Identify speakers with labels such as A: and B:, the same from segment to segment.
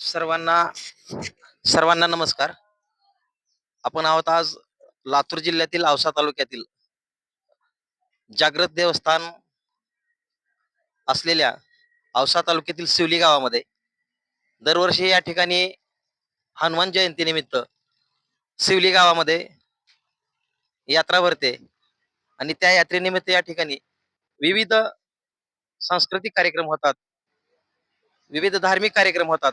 A: सर्वांना सर्वांना नमस्कार. आपण आहोत आज लातूर जिल्ह्यातील औसा तालुक्यातील जागृत देवस्थान असलेल्या औसा तालुक्यातील शिवली गावामध्ये दरवर्षी या ठिकाणी हनुमान जयंतीनिमित्त शिवली गावामध्ये यात्रा भरते आणि त्या यात्रेनिमित्त या ठिकाणी विविध सांस्कृतिक कार्यक्रम होतात विविध धार्मिक कार्यक्रम होतात.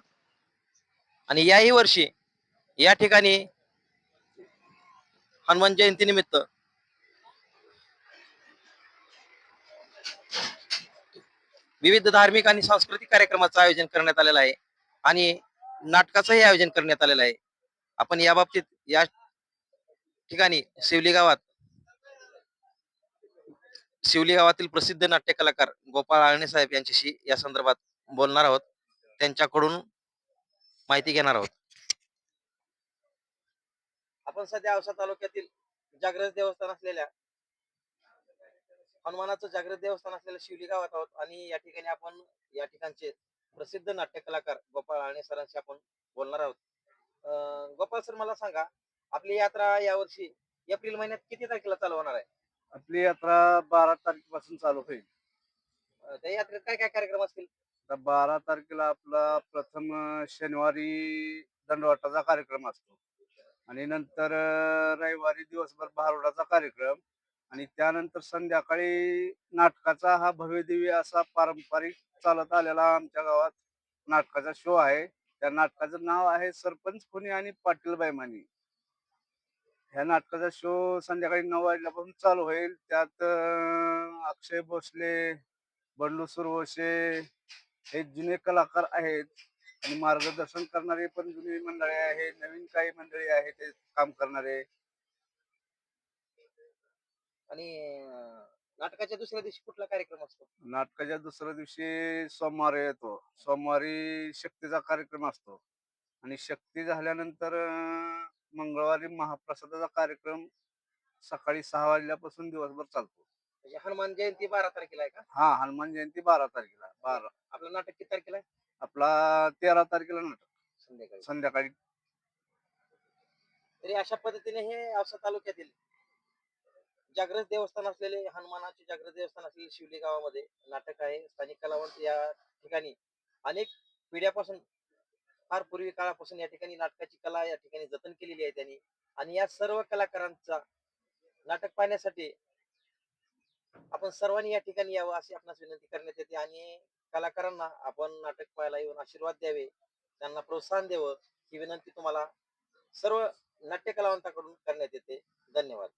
A: आणि याही वर्षी या ठिकाणी हनुमान जयंती निमित्त विविध धार्मिक आणि सांस्कृतिक कार्यक्रमाचं आयोजन करण्यात आलेलं आहे आणि नाटकाचंही आयोजन करण्यात आलेलं आहे. आपण या बाबतीत या ठिकाणी शिवली गावात शिवली गावातील प्रसिद्ध नाट्य कलाकार गोपाळ आळणे साहेब यांच्याशी या संदर्भात बोलणार आहोत. त्यांच्याकडून माहिती घेणार आहोत. आपण सध्या औसा तालुक्यातील जागृत देवस्थान असलेल्या हनुमानाचं जागृत देवस्थान असलेल्या शिवली गावात आहोत आणि या ठिकाणी आपण या ठिकाणचे प्रसिद्ध नाट्य कलाकार गोपाळ आळणे सरांशी आपण बोलणार आहोत. अं, गोपाळ सर मला सांगा आपली यात्रा यावर्षी एप्रिल महिन्यात किती तारखेला चालू होणार आहे?
B: आपली यात्रा बारा तारखेपासून चालू होईल.
A: त्या यात्रेत काय काय कार्यक्रम असतील?
B: आता बारा तारखेला आपला प्रथम शनिवारी दंडवाटाचा कार्यक्रम असतो. आणि नंतर रविवारी दिवसभर भारुडाचा कार्यक्रम. आणि त्यानंतर संध्याकाळी नाटकाचा हा भव्यदिव्य असा पारंपरिक चालत आलेला आमच्या गावात नाटकाचा शो आहे. त्या नाटकाचं नाव आहे सरपंच खुनी आणि पाटील बैमानी ह्या नाटकाचा शो संध्याकाळी नऊ वाजल्यापासून चालू होईल. त्यात अक्षय भोसले बंडू सुरवशे हे जुने कलाकार आहेत आणि मार्गदर्शन करणारे पण जुने मंडळी आहे नवीन काही मंडळी आहे ते काम करणारे.
A: आणि नाटकाच्या दुसऱ्या दिवशी कुठला कार्यक्रम असतो?
B: नाटकाच्या दुसऱ्या दिवशी सोमवार येतो. सोमवारी शक्तीचा कार्यक्रम असतो. आणि शक्ती झाल्यानंतर मंगळवारी महाप्रसादाचा कार्यक्रम सकाळी सहा वाजल्यापासून दिवसभर चालतो.
A: म्हणजे हनुमान जयंती बारा तारखेला आहे का?
B: हा हनुमान जयंती बारा तारखेला. बारा.
A: आपलं नाटक किती तारखेला आहे?
B: आपला तेरा तारखेला नाटक.
A: संध्याकाळी.
B: संध्याकाळी.
A: तरी अशा पद्धतीने हे औसा तालुक्यातील जागृत देवस्थान असलेले हनुमानाचे जागृत देवस्थान असलेले शिवली गावामध्ये नाटक आहे. स्थानिक कलावंत या ठिकाणी अनेक पिढ्यापासून फार पूर्वी काळापासून या ठिकाणी नाटकाची कला या ठिकाणी जतन केलेली आहे त्यांनी. आणि या सर्व कलाकारांचा नाटक पाहण्यासाठी आपण सर्वांनी या ठिकाणी यावं अशी आपणास विनंती करण्यात येते. आणि कलाकारांना आपण नाटक पाहायला येऊन आशीर्वाद द्यावे त्यांना प्रोत्साहन द्यावं ही विनंती तुम्हाला सर्व नाट्य कलावंताकडून करण्यात येते. धन्यवाद.